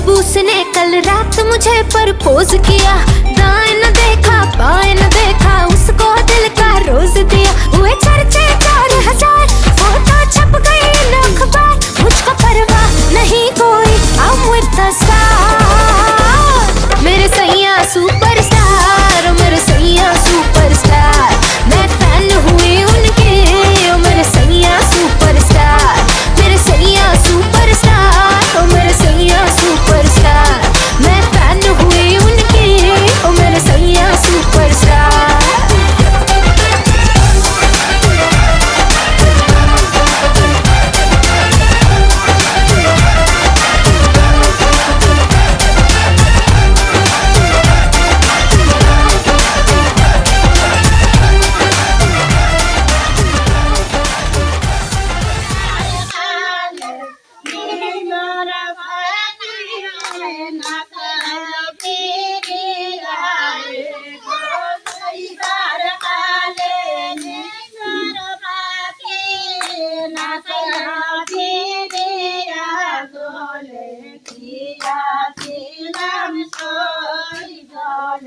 जब उसने कल रात मुझे परपोज किया दाएँ न देखा पाया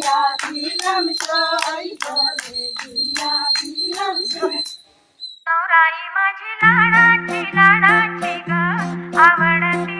दिया दिलम सोई बोले दिया दिलम सोई नवराई माझी लाडाची लाडाची ग आवडती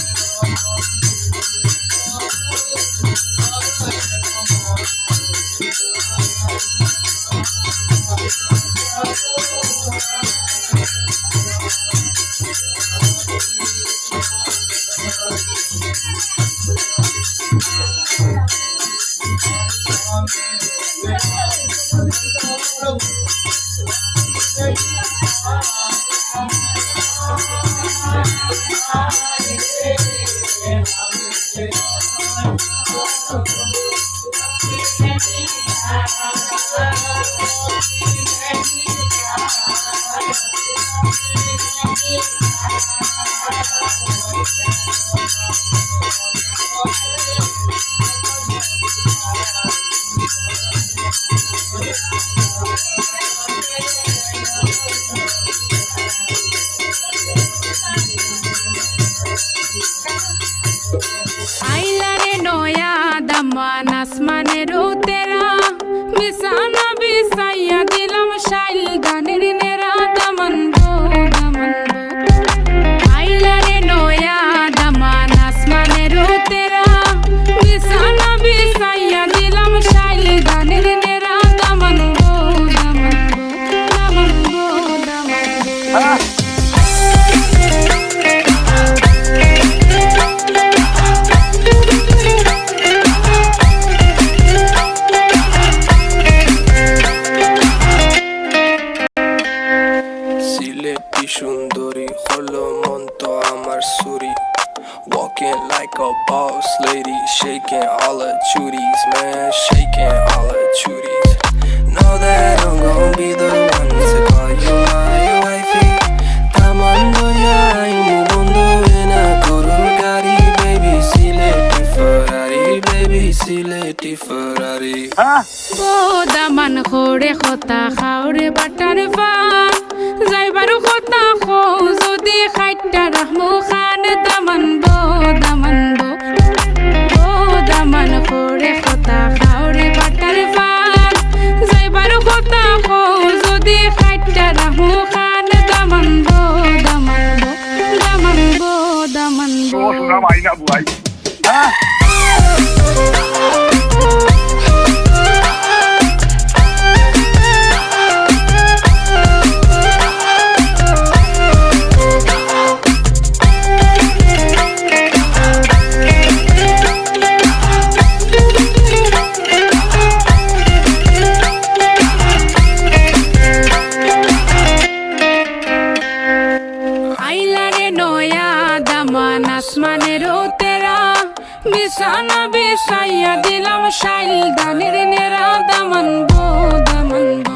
Thank you. A boss lady, shaking all her chuties, man, shaking all her chuties. Know that I'm gonna be the one to call you my wifey. Tamando ya imu bondo ena korur gari, baby, sileti Ferrari, baby, sileti Ferrari. O Daman খোরে খতা খাওরে butter fun যাইবারু খতা খো যদি খাইটা রাহমু খান দামান বো দামান নয়া দামান আসমানের তেরা বিছানা বিছাইয়া দিলাম শাইল গানের নেরা দামান গো।